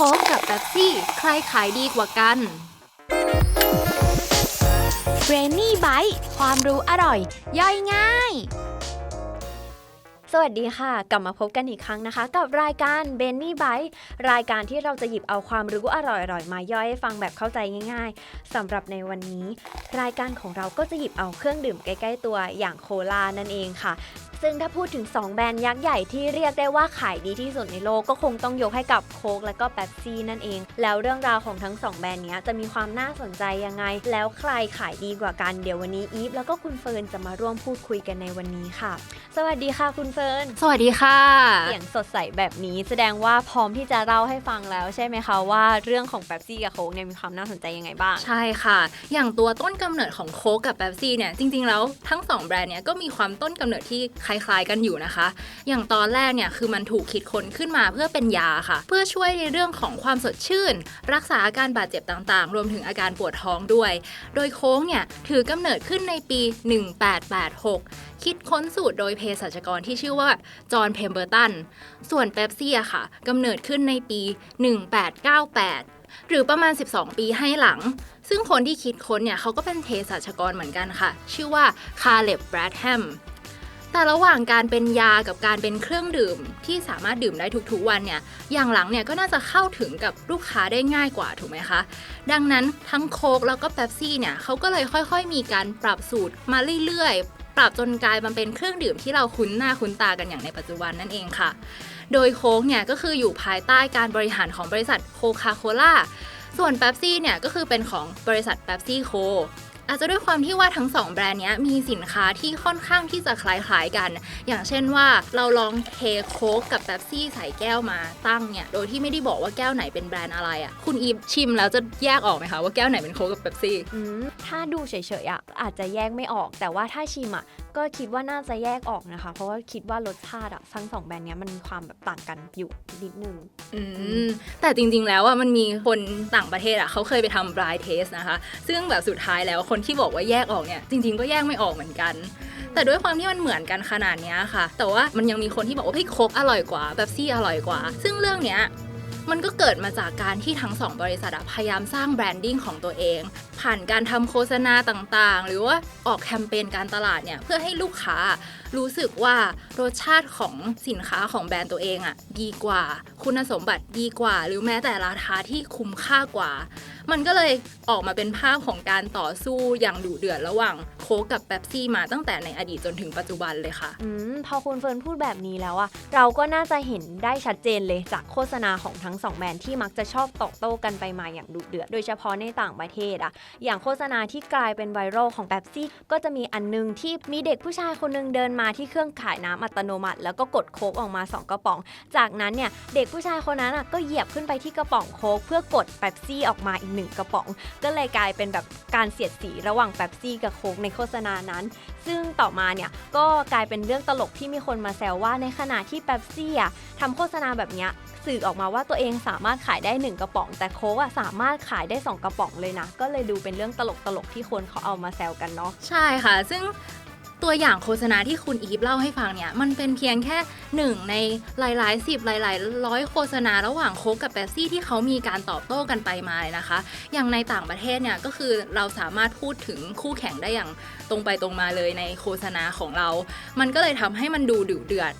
ค้กกับเบปซี่ ใครขายดีกว่ากันเบรนนี่ไบต์ความรู้อร่อย ย่อยง่าย สวัสดีค่ะ กลับมาพบกันอีกครั้งนะคะ กับรายการเบนนี่ไบต์รายการที่เราจะหยิบเอาความรู้อร่อยๆ มาย่อยให้ฟังแบบเข้าใจง่ายๆสำหรับในวันนี้ รายการของเราก็จะหยิบเอาเครื่องดื่มใกล้ ๆ ตัวอย่างโคลานั่นเองค่ะ ซึ่งถ้าพูดถึง 2 แบรนด์ยักษ์ใหญ่ที่เรียกได้ว่าขายดีที่สุดในโลกก็คงต้องยกให้กับโค้กและก็แป๊บซี่นั่นเอง แล้วเรื่องราวของทั้ง 2 แบรนด์เนี้ยจะมีความน่าสนใจยังไง แล้วใครขายดีกว่ากันเดี๋ยววันนี้อีฟแล้วก็คุณเฟิร์นจะมาร่วมพูดคุยกันในวันนี้ค่ะ สวัสดีค่ะคุณเฟิร์นสวัสดีค่ะ เสียงสดใสแบบนี้แสดงว่าพร้อมที่จะเล่าให้ฟังแล้วใช่ไหมคะว่าเรื่องของแป๊บซี่กับโค้กเนี่ยมีความน่าสนใจยังไงบ้าง ใช่ค่ะ อย่างตัวต้นกำเนิดของโค้กกับเบปซี่เนี่ยจริงๆแล้วทั้ง 2 แบรนด์เนี่ยก็มีความต้นกำเนิดที่คล้ายๆกันอยู่นะคะ อย่างตอนแรกเนี่ยคือมันถูกคิดค้นขึ้นมาเพื่อเป็นยาค่ะ เพื่อช่วยในเรื่องของความสดชื่น รักษาอาการบาดเจ็บต่างๆ รวมถึงอาการปวดท้องด้วย โดยโค้กเนี่ยถือกำเนิดขึ้นในปี 1886 คิดค้นสูตรโดยเภสัชกรที่ชื่อว่าจอห์น เพมเบอร์ตัน ส่วนเป๊ปซี่อะค่ะกำเนิดขึ้นในปี 1898หรือประมาณ 12 ปีให้หลัง ซึ่งคนที่คิดค้นเนี่ยเขาก็เป็นเภสัชกรเหมือนกันค่ะ ชื่อว่าคาร์เล็บแบรดแฮม แต่ระหว่างการเป็นยากับการเป็นเครื่องดื่ม ที่สามารถดื่มได้ทุกๆวันเนี่ยอย่างหลังเนี่ยก็น่าจะเข้าถึงกับลูกค้าได้ง่ายกว่าถูกไหมคะ ดังนั้นทั้งโค้กแล้วก็เป๊ปซี่เนี่ยเขาก็เลยค่อยๆ มีการปรับสูตรมาเรื่อยๆ ปรับจนกลายมาเป็นเครื่องดื่มที่เราคุ้นหน้าคุ้นตากันอย่างในปัจจุบันนั่นเองค่ะ โดยโค้กเนี่ยก็คืออยู่ภายใต้การบริหารของบริษัทโคคาโคล่าส่วนเป๊ปซี่เนี่ยก็คือเป็นของบริษัทเป๊ปซี่โค อาจจะด้วยความที่ว่าทั้ง 2 แบรนด์นี้มีสินค้าที่ค่อนข้างที่จะคล้ายๆกัน อย่างเช่นว่าเราลองเทโค้กกับเป๊บซี่ใส่แก้วมาตั้งเนี่ย โดยที่ไม่ได้บอกว่าแก้วไหนเป็นแบรนด์อะไรอะ่ะ คุณอีฟชิมแล้วจะแยกออกไหมคะว่าแก้วไหนเป็นโค้กกับเป๊บซี่อืมถ้าดูเฉยๆอะอาจจะแยกไม่ออก แต่ว่าถ้าชิมอะก็คิดว่าน่าจะแยกออกนะคะ เพราะว่าคิดว่ารสชาติอะทั้งสองแบรนด์เนี้ยมันมีความแบบต่างกันอยู่นิดนึงอืมแต่จริงๆแล้วอะมันมีคนต่างประเทศอะเขาเคยไปทำ blind test นะคะ ซึ่งแบบสุดท้ายแล้วคนที่บอกว่าแยกออกเนี่ยจริง ๆก็แยกไม่ออกเหมือนกันแต่ด้วยความที่มันเหมือนกันขนาดนี้ค่ะ แต่ว่ามันยังมีคนที่บอกว่าเฮ้ยโคกอร่อยกว่าเบปซี่อร่อยกว่า ซึ่งเรื่องเนี้ย มันก็เกิดมาจากการที่ทั้งสองบริษัทพยายามสร้างแบรนดิ้งของตัวเอง ผ่านการทำโฆษณาต่างๆ หรือว่าออกแคมเปญการตลาดเนี่ยเพื่อให้ลูกค้า รู้สึกว่ารสชาติของสินค้าของแบรนด์ตัวเองอะดีกว่า คุณสมบัติดีกว่า หรือแม้แต่ราคาที่คุ้มค่ากว่า มันก็เลยออกมาเป็นภาพของการต่อสู้อย่างดุเดือดระหว่างโค้กกับเป๊ปซี่มาตั้งแต่ในอดีตจนถึงปัจจุบันเลยค่ะอืมพอคุณเฟิร์นพูดแบบนี้แล้วอะเราก็น่าจะเห็นได้ชัดเจนเลยจากโฆษณาของทั้งสองแบรนด์ที่มักจะชอบตอกโต้กันไปมาอย่างดุเดือดโดยเฉพาะในต่างประเทศอะอย่างโฆษณาที่กลายเป็นไวรัลของแ e บซี่ก็จะมีอันนึงที่มีเด็กผู้ชายคนหนึงเดินมาที่เครื่องขายน้ำอัตโนมัติ แล้วก็กดโค้กออกมา 2 กระป๋อง จากนั้นเนี่ยเด็กผู้ชายคนนั้นอะก็เหยียบขึ้นไปที่กระป๋องโค้กเพื่อกดแ e บซี่ออกมาอีกหนึ่งกระป๋อง ก็เลยกลายเป็นแบบการเสียดสีระหว่างแ e บซี่กับโค้กในโฆษณานั้น ซึ่งต่อมาเนี่ยก็กลายเป็นเรื่องตลกที่มีคนมาแซวว่าในขณะที่แป๊บซี่อะทำโฆษณาแบบเนี้ยสื่อออกมาว่าตัวเองสามารถขายได้ 1 กระป๋อง แต่โค้กอะสามารถขายได้ 2 กระป๋องเลยนะ ก็เลยดูเป็นเรื่องตลกตลกๆที่คนเขาเอามาแซวกันเนาะใช่ค่ะ ซึ่ง ตัวอย่างโฆษณาที่คุณอีฟเล่าให้ฟังเนี่ย มันเป็นเพียงแค่หนึ่งในหลายๆสิบหลาย ๆ ร้อยโฆษณาระหว่างโค้กกับแปซี่ที่เขามีการตอบโต้กันไปมาเลยนะคะ อย่างในต่างประเทศเนี่ยก็คือเราสามารถพูดถึงคู่แข่งได้อย่างตรงไปตรงมาเลยในโฆษณาของเรา มันก็เลยทำให้มันดูดุเดือด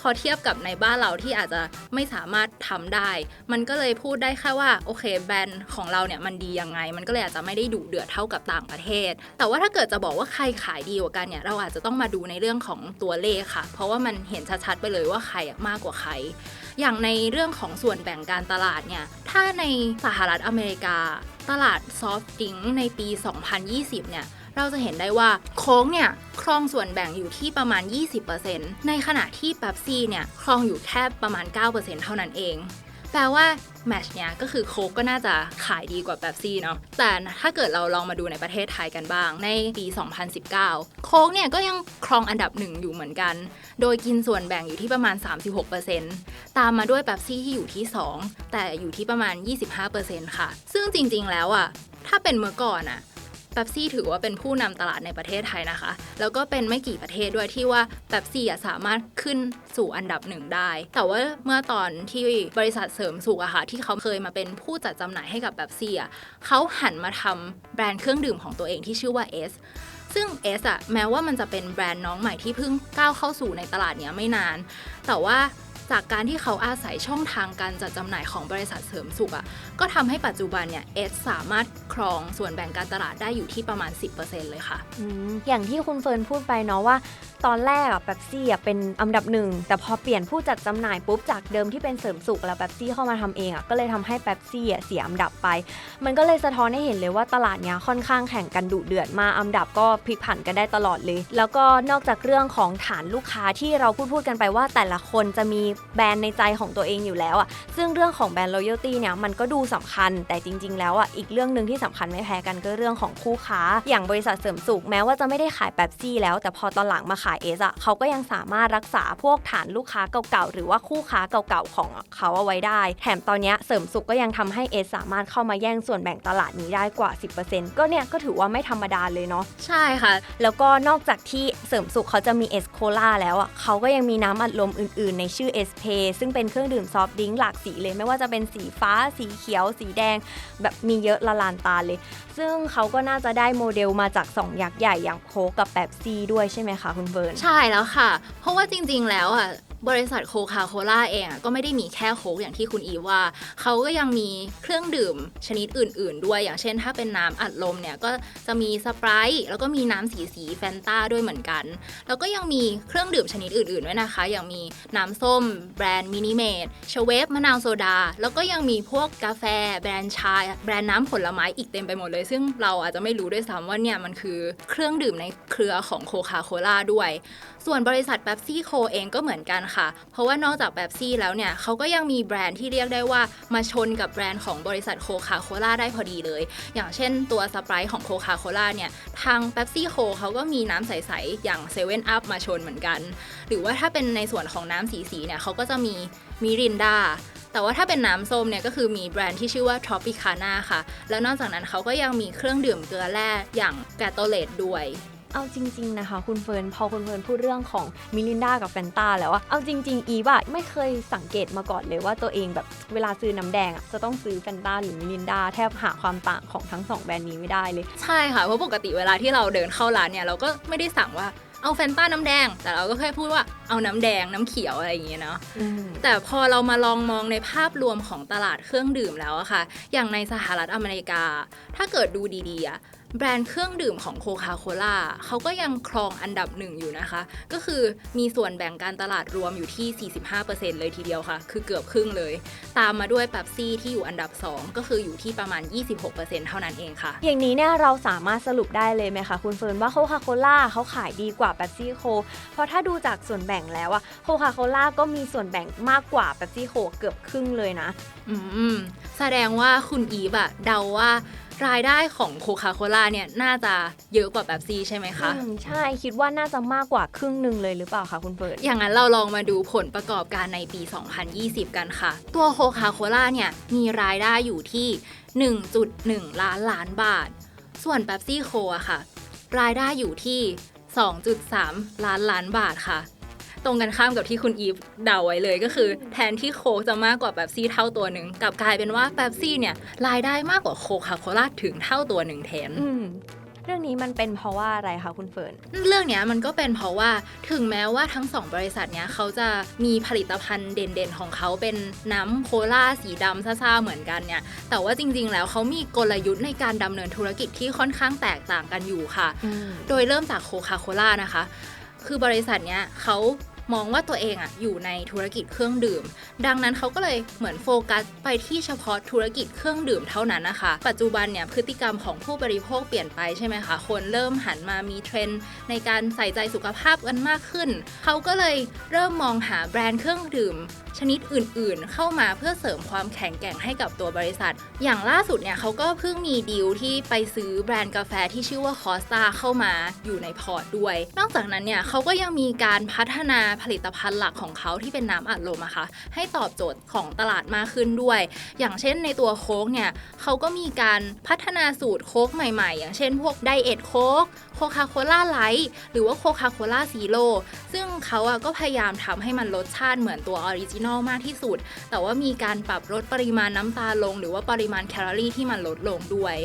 พอเทียบกับในบ้านเราที่อาจจะไม่สามารถทำได้ มันก็เลยพูดได้แค่ว่าโอเคแบรนด์ของเราเนี่ยมันดียังไง มันก็เลยอาจจะไม่ได้ดุเดือดเท่ากับต่างประเทศ แต่ว่าถ้าเกิดจะบอกว่าใครขายดีกว่ากันเนี่ยเราอาจจะต้องมาดูในเรื่องของตัวเลขค่ะ เพราะว่ามันเห็นชัดๆไปเลยว่าใครมากกว่าใคร อย่างในเรื่องของส่วนแบ่งการตลาดเนี่ยถ้าในสหรัฐอเมริกา ตลาดซอฟต์ดิงในปี 2020 เนี่ย เราจะเห็นได้ว่าโค้งเนี่ยครองส่วนแบ่งอยู่ที่ประมาณ 20%ในขณะที่เป๊ปซี่เนี่ยครองอยู่แค่ประมาณ 9%เท่านั้นเอง แปลว่าแมชเนี่ยก็คือโค้กก็น่าจะขายดีกว่าเป๊ปซี่เนาะแต่ถ้าเกิดเราลองมาดูในประเทศไทยกันบ้าง ในปี 2019 โค้กเนี่ยก็ยังครองอันดับหนึ่งอยู่เหมือนกัน โดยกินส่วนแบ่งอยู่ที่ประมาณ 36%ตามมาด้วยเป๊ปซี่ที่อยู่ที่ 2 แต่อยู่ที่ประมาณ 25%ค่ะ ซึ่งจริงๆแล้วอะถ้าเป็นเมื่อก่อนอะ เบปซี่ถือว่าเป็นผู้นำตลาดในประเทศไทยนะคะ แล้วก็เป็นไม่กี่ประเทศด้วยที่ว่าเบปซี่สามารถขึ้นสู่อันดับหนึ่งได้ แต่ว่าเมื่อตอนที่บริษัทเสริมสุขอะค่ะที่เขาเคยมาเป็นผู้จัดจำหน่ายให้กับเบปซี่อะเขาหันมาทำแบรนด์เครื่องดื่มของตัวเองที่ชื่อว่า S ซึ่ง S อะแม้ว่ามันจะเป็นแบรนด์น้องใหม่ที่เพิ่งก้าวเข้าสู่ในตลาดเนี้ยไม่นาน แต่ว่า จากการที่เขาอาศัยช่องทางการจัดจำหน่ายของบริษัทเสริมสุขอะก็ทำให้ปัจจุบันเนี่ยเอสสามารถครองส่วนแบ่งการตลาดได้อยู่ที่ประมาณ 10%เลยค่ะ อย่างที่คุณเฟิร์นพูดไปเนาะว่าตอนแรกอะเป๊ปซี่อะเป็นอันดับหนึ่ง แต่พอเปลี่ยนผู้จัดจำหน่ายปุ๊บจากเดิมที่เป็นเสริมสุขแล้วเป๊ปซี่เข้ามาทำเองอะก็เลยทำให้เป๊ปซี่อะเสียอันดับไป มันก็เลยสะท้อนให้เห็นเลยว่าตลาดเนี้ยค่อนข้างแข่งกันดุเดือดมาอันดับก็พลิกผันกันได้ตลอดเลย แล้วก็นอกจากเรื่องของฐานลูกค้าที่เราพูดพูดกันไปว่าแต่ละคนจะมีแบรนด์ในใจของตัวเองอยู่แล้วอะซึ่งเรื่องของแบรนด์ loyalty เนี่ยมันก็ดูสำคัญ แต่จริง ๆ แล้วอะอีกเรื่องหนึ่งที่สำคัญไม่แพ้กันก็เรื่องของคู่ค้า อย่างบริษัทเสริมสุขแม้ว่าจะไม่ได้ขายแป๊บซี่แล้วแต่พอตอนหลังมาขายเอสอะเขาก็ยังสามารถรักษาพวกฐานลูกค้าเก่าๆ หรือว่าคู่ค้าเก่าๆ ของเขาเอาไว้ได้ แถมตอนนี้เสริมสุขก็ยังทำให้เอสสามารถเข้ามาแย่งส่วนแบ่งตลาดนี้ได้กว่า 10%ก็เนี่ยก็ถือว่าไม่ธรรมดาเลยเนาะใช่ค่ะ แล้วก็นอกจากที่เสริมสุขเขาจะมีเอสโคลาแล้วอะเขาก็ยังมีน้ำอัดลมอื่นๆ ในชื่อเอสเพซึ่งเป็นเครื่องดื่มซอฟต์ดริงหลากสีเลย ไม่ว่าจะเป็นสีฟ้าสีเขียว สีแดง แบบมีเยอะละลานตาเลย ซึ่งเขาก็น่าจะได้โมเดลมาจาก2ยักษ์ใหญ่อย่างโคกับแป๊บซีด้วยใช่ไหมคะคุณเฟร์น ใช่แล้วค่ะ เพราะว่าจริงๆแล้วอะ บริษัทโคคาโคล่าเองก็ไม่ได้มีแค่โค้กอย่างที่คุณอีว่า เขาก็ยังมีเครื่องดื่มชนิดอื่น ๆ ด้วย อย่างเช่น ถ้าเป็นน้ำอัดลมเนี่ยก็จะมีสไปร์แล้วก็มีน้ำสีสีแฟนตาด้วยเหมือนกัน แล้วก็ยังมีเครื่องดื่มชนิดอื่น ๆ ด้วยนะคะ อย่างมีน้ำส้ม แบรนด์มินิเมดชเวฟมะนาวโซดา แล้วก็ยังมีพวกกาแฟ แบรนด์ชา แบรนด์น้ำผลไม้อีกเต็มไปหมดเลย ซึ่งเราอาจจะไม่รู้ด้วยซ้ำว่าเนี่ยมันคือเครื่องดื่มในเครือของโคคาโคล่าด้วย ส่วนบริษัทเบปซี่โคเองก็เหมือนกันค่ะ เพราะว่านอกจากเบปซี่แล้วเนี่ยเขาก็ยังมีแบรนด์ที่เรียกได้ว่ามาชนกับแบรนด์ของบริษัทโคคาโคล่าได้พอดีเลย อย่างเช่นตัวสไปร์ของโคคาโคล่าเนี่ยทางเบปซี่โคเขาก็มีน้ำใส ๆ อย่าง7 e เ e ่ e อมาชนเหมือนกัน หรือว่าถ้าเป็นในส่วนของน้ำสีๆเนี่ยเขาก็จะมีมิรินดาแต่ว่าถ้าเป็นน้ำส้มเนี่ยก็คือมีแบรนด์ที่ชื่อว่า Tropicana ค่ะ แล้วนอกจากนั้นเขาก็ยังมีเครื่องดื่มเกลือแร่อย่างแกโตเลตด้วย เอาจริง ๆ นะคะ คุณเฟิร์นพอคุณเฟิร์นพูดเรื่องของมิลินดากับแฟนตาแล้วอะเอาจริง ๆ อีบอะไม่เคยสังเกตมาก่อนเลยว่าตัวเองแบบเวลาซื้อน้ำแดงอะจะต้องซื้อแฟนตาหรือมิลินดาแทบหาความต่างของทั้งสองแบรนด์นี้ไม่ได้เลย ใช่ค่ะ เพราะปกติเวลาที่เราเดินเข้าร้านเนี่ยเราก็ไม่ได้สั่งว่าเอาแฟนต้าน้ำแดง แต่เราก็แค่พูดว่าเอาน้ำแดงน้ำเขียวอะไรอย่างเงี้ยเนาะแต่พอเรามาลองมองในภาพรวมของตลาดเครื่องดื่มแล้วอะค่ะ อย่างในสหรัฐอเมริกา ถ้าเกิดดูดีๆอะ แบรนด์เครื่องดื่มของโคคาโคล่าเขาก็ยังครองอันดับหนึ่งอยู่นะคะ ก็คือมีส่วนแบ่งการตลาดรวมอยู่ที่ 45%เลยทีเดียวค่ะ คือเกือบครึ่งเลย ตามมาด้วยเ e ปซี่ที่อยู่อันดับ 2 ก็คืออยู่ที่ประมาณ 26%เท่านั้นเองค่ะ อย่างนี้เนี่ยเราสามารถสรุปได้เลยไหมคะ คุณเฟิร์นว่าโคคาโคล่าเขาขายดีกว่าแ e ปซี่โค เพราะถ้าดูจากส่วนแบ่งแล้วอะโคคาโคล่าก็มีส่วนแบ่งมากกว่าแ e ปซี่โคเกือบครึ่งเลยนะ อืม แสดงว่าคุณอีฟอะเดาว่า รายได้ของโคคาโคล่าเนี่ยน่าจะเยอะกว่าแบบซีใช่ไหมคะ อืมใช่คิดว่าน่าจะมากกว่าครึ่งหนึ่งเลยหรือเปล่าคะคุณเฟิร์นอย่างนั้นเราลองมาดูผลประกอบการในปี 2020 กันค่ะ ตัวโคคาโคล่าเนี่ยมีรายได้อยู่ที่ 1.1 ล้านล้านบาท ส่วนเ e ปซี่โคอะค่ะ รายได้อยู่ที่ 2.3 ล้านล้านบาทค่ะ ตรงกันข้ามกับที่คุณอีฟเดาไว้เลยก็คือ แทนที่โคกจะมากกว่าแบบซี่เท่าตัวหนึ่งกลับกลายเป็นว่าแบบซี่เนี่ยรายได้มากกว่าโคคาโคล่าถึงเท่าตัวหนึ่งแทนอืมเรื่องนี้มันเป็นเพราะว่าอะไรคะคุณเฟิร์นเรื่องเนี้ยมันก็เป็นเพราะว่าถึงแม้ว่าทั้งสองบริษัทเนี้ยเขาจะมีผลิตภัณฑ์เด่นๆของเขาเป็นน้ำโคลาสีดำซ่าๆเหมือนกันเนี่ยแต่ว่าจริงๆแล้วเขามีกลยุทธ์ในการดำเนินธุรกิจที่ค่อนข้างแตกต่างกันอยู่ค่ะ โดยเริ่มจากโคคาโคล่านะคะ คือบริษัทเนี้ยเขา มองว่าตัวเองอะอยู่ในธุรกิจเครื่องดื่ม ดังนั้นเขาก็เลยเหมือนโฟกัสไปที่เฉพาะธุรกิจเครื่องดื่มเท่านั้นนะคะ ปัจจุบันเนี่ยพฤติกรรมของผู้บริโภคเปลี่ยนไปใช่ไหมคะ คนเริ่มหันมามีเทรนด์ในการใส่ใจสุขภาพกันมากขึ้น เขาก็เลยเริ่มมองหาแบรนด์เครื่องดื่ม ชนิดอื่นๆ เข้ามาเพื่อเสริมความแข็งแกร่งให้กับตัวบริษัท อย่างล่าสุดเนี่ยเขาก็เพิ่งมีดีลที่ไปซื้อแบรนด์กาแฟที่ชื่อว่าคอสตาเข้ามาอยู่ในพอร์ตด้วย นอกจากนั้นเนี่ยเขาก็ยังมีการพัฒนาผลิตภัณฑ์หลักของเขาที่เป็นน้ำอัดลมอะคะให้ตอบโจทย์ของตลาดมากขึ้นด้วย อย่างเช่นในตัวโค้กเนี่ยเขาก็มีการพัฒนาสูตรโค้กใหม่ๆ อย่างเช่นพวกไดเอทโค้กโคคาโคล่าไลท์หรือว่าโคคาโคล่าซีโร่ซึ่งเขาอะก็พยายามทำให้มันรสชาติเหมือนตัวออริจินอลมากที่สุด แต่ว่ามีการปรับลดปริมาณน้ำตาลลง หรือว่าปริมาณแคลอรี่ที่มันลดลงด้วย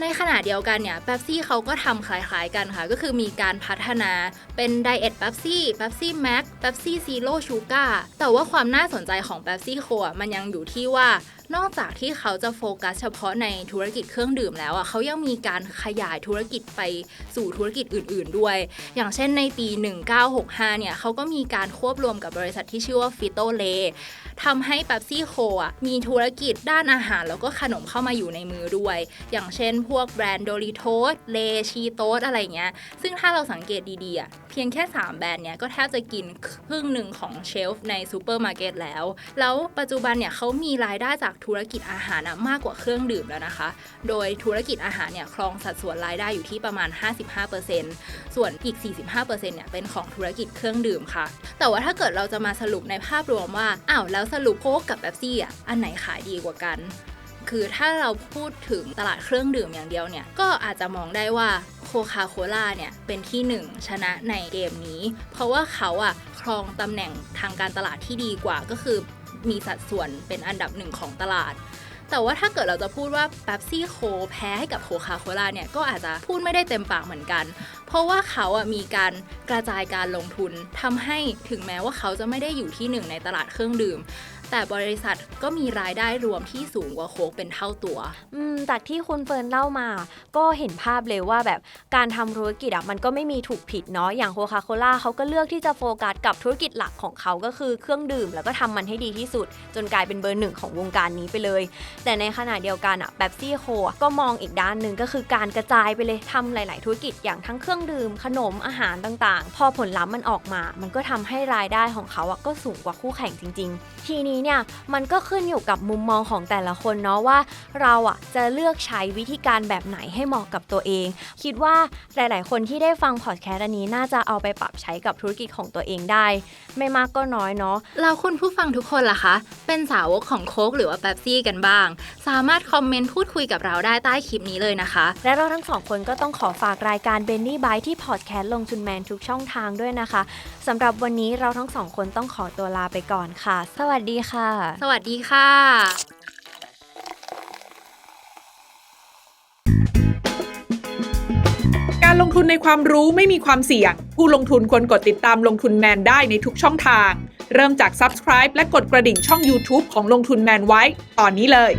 ในขณะเดียวกันเนี่ยแป๊บซี่เขาก็ทำคล้ายๆกันค่ะ ก็คือมีการพัฒนาเป็นไดเอทแป๊บซี่แป๊บซี่แม็กแป๊บซี่ซีโร่ชูการ์แต่ว่าความน่าสนใจของแป๊บซี่โคอะมันยังอยู่ที่ว่า นอกจากที่เขาจะโฟกัสเฉพาะในธุรกิจเครื่องดื่มแล้วอะเขายังมีการขยายธุรกิจไปสู่ธุรกิจอื่น ๆ ด้วย อย่างเช่นในปี 1965 เนี่ยเขาก็มีการควบรวมกับบริษัทที่ชื่อว่าฟิโตเลทำให้เ e ปซี่โคอะมีธุรกิจด้านอาหารแล้วก็ขนมเข้ามาอยู่ในมือด้วย อย่างเช่นพวกแบรนด์โดริโตสเลชีโตสอะไรเงี้ย ซึ่งถ้าเราสังเกตดีๆอะเพียงแค่ 3 แบรนด์เนี้ยก็แทบจะกินครึ่งหนึ่งของเชลฟ์ในซูเปอร์มาร์เก็ตแล้ว แล้วปัจจุบันเนี่ยเขามีรายได้จากธุรกิจอาหารมากกว่าเครื่องดื่มแล้วนะคะ โดยธุรกิจอาหารเนี่ยครองสัดส่วนรายได้อยู่ที่ประมาณ 55%ส่วนอีก 45%เนี่ยเป็นของธุรกิจเครื่องดื่มค่ะ แต่ว่าถ้าเกิดเราจะมาสรุปในภาพรวมว่าอ้าวแล้วสรุปโค้กกับเบปซี่อะอันไหนขายดีกว่ากันคือถ้าเราพูดถึงตลาดเครื่องดื่มอย่างเดียวเนี่ย ก็อาจจะมองได้ว่าโคคาโคล่าเนี่ยเป็นที่หนึ่งชนะในเกมนี้ เพราะว่าเขาอะครองตำแหน่งทางการตลาดที่ดีกว่าก็คือ มีสัดส่วนเป็นอันดับหนึ่งของตลาด แต่ว่าถ้าเกิดเราจะพูดว่าเ e ปซี่โคแพ้ให้กับโคคาโคล่าเนี่ยก็อาจจะพูดไม่ได้เต็มปากเหมือนกัน เพราะว่าเขาอะมีการกระจายการลงทุนทำให้ถึงแม้ว่าเขาจะไม่ได้อยู่ที่หนึ่งในตลาดเครื่องดื่ม แต่บริษัทก็มีรายได้รวมที่สูงกว่าโค้กเป็นเท่าตัว อืมจากที่คุณเฟิร์นเล่ามา ก็เห็นภาพเลยว่าแบบการทำธุรกิจอะมันก็ไม่มีถูกผิดเนาะอย่างโคคาโคล่าเขาก็เลือกที่จะโฟกัสกับธุรกิจหลักของเขาก็คือเครื่องดื่ม แล้วก็ทำมันให้ดีที่สุด จนกลายเป็นเบอร์หนึ่งของวงการนี้ไปเลย แต่ในขณะเดียวกันอะแบบซี่โคก็มองอีกด้านหนึ่งก็คือการกระจายไปเลยทำหลาย ๆ ธุรกิจอย่างทั้งเครื่องดื่มขนมอาหารต่าง ๆ พอผลลัพธ์มันออกมา มันก็ทำให้รายได้ของเขาอะก็สูงกว่าคู่แข่งจริง ๆ ทีนี้เนี่ยมันก็ขึ้นอยู่กับมุมมองของแต่ละคนเนาะว่า เราอะจะเลือกใช้วิธีการแบบไหนให้เหมาะกับตัวเอง คิดว่าหลาย ๆ คนที่ได้ฟังพอดแคสต์อันนี้น่าจะเอาไปปรับใช้กับธุรกิจของตัวเองได้ ไม่มากก็น้อยเนาะแล้วคุณผู้ฟังทุกคนล่ะคะ เป็นสาวกของโค้กหรือว่าเบซี่กันบ้าง สามารถคอมเมนต์พูดคุยกับเราได้ใต้คลิปนี้เลยนะคะ และเราทั้งสองคนก็ต้องขอฝากรายการ b e n n y b y ที่พอดแคสต์ลงทุนแมนทุกช่องทางด้วยนะคะสำหรับวันนี้เราทั้งสองคนต้องขอตัวลาไปก่อนค่ะ สวัสดีค่ะค่ะ สวัสดีค่ะ การลงทุนในความรู้ไม่มีความเสี่ยง ผู้ลงทุนควรกดติดตามลงทุนแมนได้ในทุกช่องทาง เริ่มจาก Subscribe และกดกระดิ่งช่อง YouTube ของลงทุนแมนไว้ ตอนนี้เลย